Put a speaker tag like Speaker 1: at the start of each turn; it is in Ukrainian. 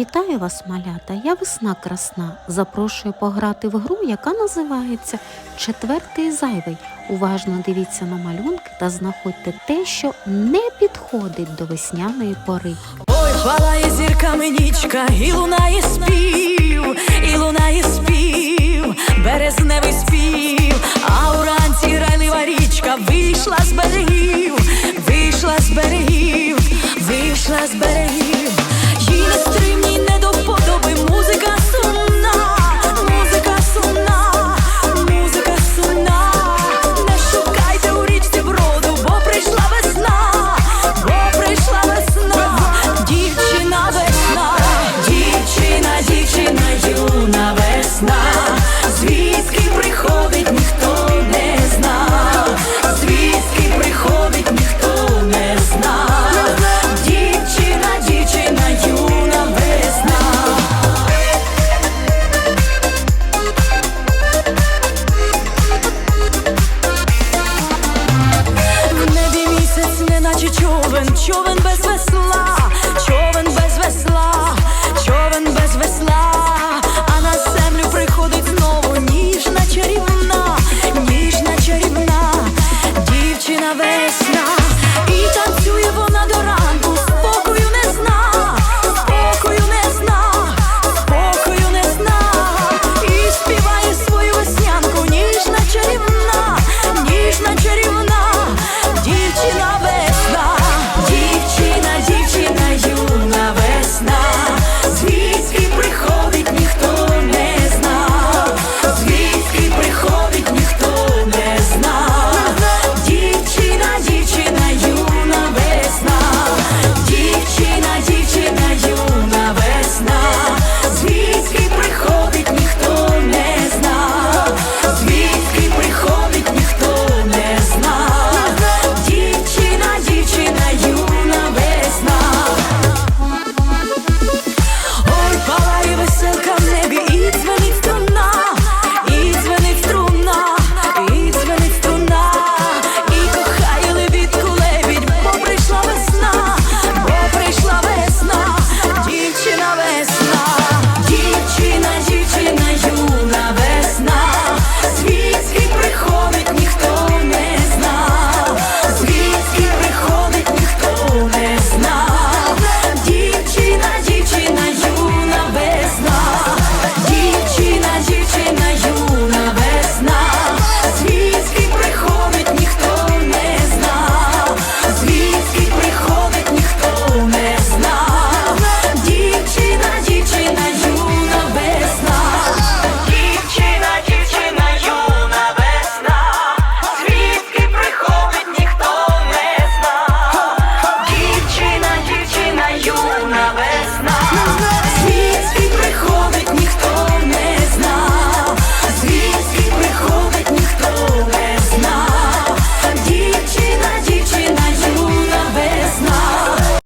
Speaker 1: Вітаю вас, малята! Я весна красна. Запрошую пограти в гру, яка називається Четвертий зайвий. Уважно дивіться на малюнки та знаходьте те, що не підходить до весняної пори.
Speaker 2: Ой, палає зірками нічка, і лунає спів, і лунає спів, березневий спів, а уранці грайлива річка вийшла з берегів, вийшла з берегів, вийшла з берегів, їй не човен, човен без